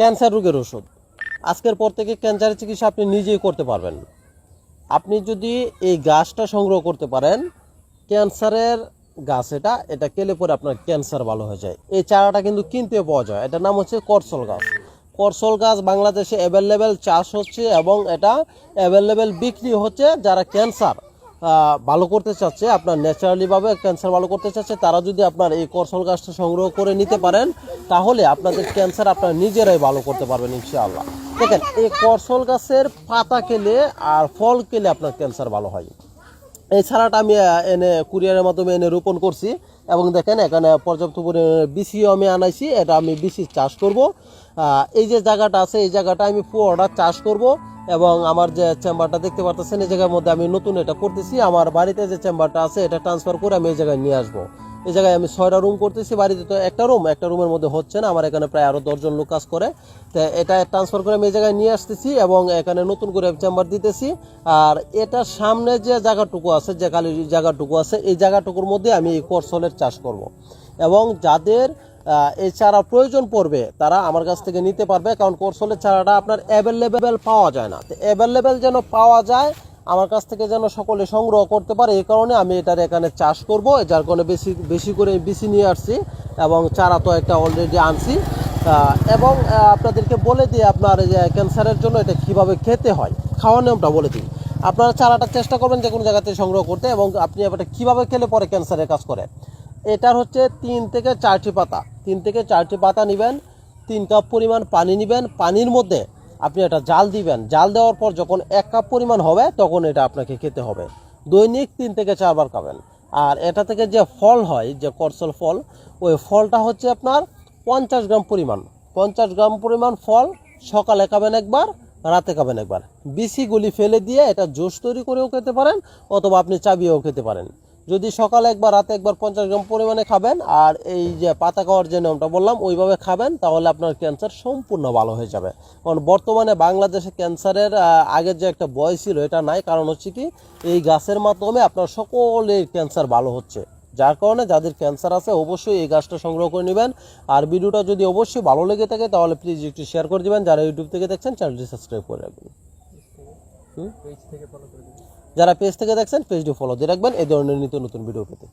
Cancer রোগের ওষুধ। আজকের পর থেকে ক্যান্সারের চিকিৎসা আপনি নিজেই করতে পারবেন। আপনি যদি এই গাছটা সংগ্রহ করতে পারেন, ক্যান্সারের গাছ এটা এটা কেলে পরে আপনার ক্যান্সার ভালো হয়ে যায়। এই চারাটা কিন্তু কিনতে পাওয়া যায়। এটার নাম হচ্ছে করসল গাছ। করসল গাছ বাংলাদেশে অ্যাভেলেবেল চাষ হচ্ছে এবং এটা অ্যাভেলেবেল বিক্রি হচ্ছে যারা ক্যান্সার ভালো করতে চাচ্ছে, আপনার ন্যাচারালিভাবে ক্যান্সার ভালো করতে চাচ্ছে, তারা যদি আপনার এই করসল গাছটা সংগ্রহ করে নিতে পারেন, তাহলে আপনাদের ক্যান্সার আপনার নিজেরাই ভালো করতে পারবেন ইনশাআল্লাহ। দেখেন, এই করসল গাছের পাতা খেলে আর ফল খেলে আপনার ক্যান্সার ভালো হয়। এই ছাড়াটা আমি এনে কুরিয়ারের মাধ্যমে এনে রোপণ করছি এবং দেখেন, এখানে পর্যাপ্ত পরিমাণে বিসিও আমি আনাইছি, এটা আমি বিসি চাষ করব। এই যে জায়গাটা আছে, এই জায়গাটা আমি পুরোটা চাষ করব। এবং আমার যে চেম্বারটা দেখতে পারতেছেন, এই জায়গার মধ্যে আমি নতুন এটা করতেছি। আমার বাড়িতে যে চেম্বারটা আছে, এটা ট্রান্সফার করে আমি এই জায়গায় নিয়ে আসব। এই জায়গায় আমি ছয়টা রুম করতেছি, বাড়িতে তো একটা রুম একটা রুমের মধ্যে হচ্ছে না। আমার এখানে প্রায় আরও দশজন লোক কাজ করে। তো এটা ট্রান্সফার করে আমি এই জায়গায় নিয়ে আসতেছি এবং এখানে নতুন করে চেম্বার দিতেছি। আর এটার সামনে যে জায়গাটুকু আছে, যে খালি জায়গাটুকু আছে, এই জায়গাটুকুর মধ্যে আমি এই করসলের চাষ করব। এবং যাদের এই চারা প্রয়োজন পড়বে, তারা আমার কাছ থেকে নিতে পারবে, কারণ কোরসলের চারাটা আপনার অ্যাভেলেবেল পাওয়া যায় না। তো অ্যাভেলেবেল যেন পাওয়া যায়, আমার কাছ থেকে যেন সকলে সংগ্রহ করতে পারে, এই কারণে আমি এটার এখানে চাষ করব, যার কারণে বেশি বেশি করে বেশি নিয়ে আসছি, এবং চারা তো একটা অলরেডি আনছি। এবং আপনাদেরকে বলে দিই আপনার ক্যান্সারের জন্য এটা কীভাবে খেতে হয়। খাওয়ার নিয়মটা বলে দিই। আপনারা চারাটা চেষ্টা করবেন যে কোনো জায়গাতে সংগ্রহ করতে, এবং আপনি এটা কীভাবে খেলে পরে ক্যান্সারের কাজ করে। এটার হচ্ছে তিন থেকে চারটি পাতা। তিন থেকে চারটি পাতা নেবেন, তিন কাপ পরিমাণ পানি নেবেন, পানির মধ্যে আপনি এটা জাল দিবেন। জাল দেওয়ার পর যখন এক কাপ পরিমাণ হবে, তখন এটা আপনাকে খেতে হবে। দৈনিক তিন থেকে চারবার খাবেন। আর এটা থেকে যে ফল হয়, যে করসল ফল, ওই ফলটা হচ্ছে আপনার পঞ্চাশ গ্রাম পরিমাণ। পঞ্চাশ গ্রাম পরিমাণ ফল সকালে খাবেন একবার, রাতে খাবেন একবার। বিসিগুলি ফেলে দিয়ে এটা জুস তৈরি করেও খেতে পারেন, অথবা আপনি চাবিয়েও খেতে পারেন। যদি সকালে একবার, রাতে একবার পঞ্চাশ গ্রাম পরিমাণে খাবেন, আর এই যে পাতা খাওয়ার যে নিয়মটা বললাম, ওইভাবে খাবেন, তাহলে আপনার ক্যান্সার সম্পূর্ণ ভালো হয়ে যাবে। কারণ বর্তমানে বাংলাদেশে ক্যান্সারের আগের যে একটা বয়স ছিল, এটা নাই। কারণ হচ্ছে কি, এই গাছের মাধ্যমে আপনার সকলের ক্যান্সার ভালো হচ্ছে। যার কারণে যাদের ক্যান্সার আছে, অবশ্যই এই গাছটা সংগ্রহ করে নেবেন। আর ভিডিওটা যদি অবশ্যই ভালো লেগে থাকে, তাহলে প্লিজ একটু শেয়ার করে দিবেন। যারা ইউটিউব থেকে দেখছেন চ্যানেলটি সাবস্ক্রাইব করে রাখবেন? যারা পেজ থেকে দেখছেন পেজটি ফলো দিয়ে রাখবেন। এই ধরনের নিত্য নতুন ভিডিও পেতে।